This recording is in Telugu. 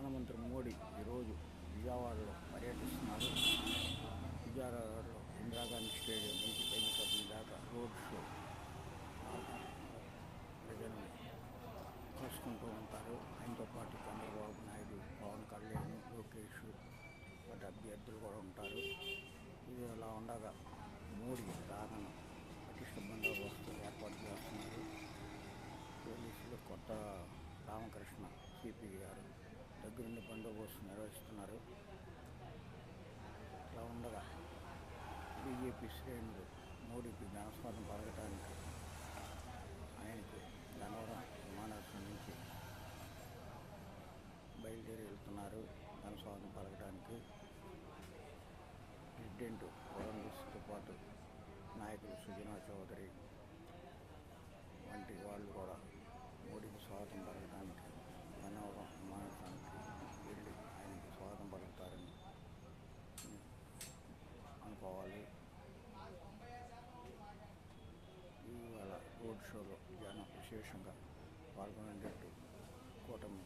ప్రధానమంత్రి మోడీ ఈరోజు విజయవాడలో పర్యటిస్తున్నారు. విజయవాడలో ఇందిరాగాంధీ స్టేడియం నుంచి బెంకటపల్లి దాకా రోడ్ షో ప్రజలను కలుసుకుంటూ ఉంటారు. ఆయనతో పాటు చంద్రబాబు నాయుడు పవన్ కళ్యాణ్ లోకేష్ వాటి అభ్యర్థులు కూడా ఉంటారు. ఇది అలా ఉండగా మోడీ ప్రధాన పటిష్ట బందోబస్తు ఏర్పాటు చేస్తున్నారు. పోలీసులు కొత్త రామకృష్ణ సిపి గారు దగ్గరుండి బందోబస్తు నిర్వహిస్తున్నారు ఇలా ఉండగా బీజేపీ శ్రేణులు మోడీకి ఘనస్వాదం పలకటానికి ఆయనకు గన్నవరం విమానాశ్రయం నుంచి బయలుదేరి వెళ్తున్నారు. ఘనస్వాగతం పలకడానికి ప్రెసిడెంట్ వరంగస్తో పాటు నాయకులు సుజనా చౌదరి విశేషంగా పాల్గొనేటట్టు కూటమి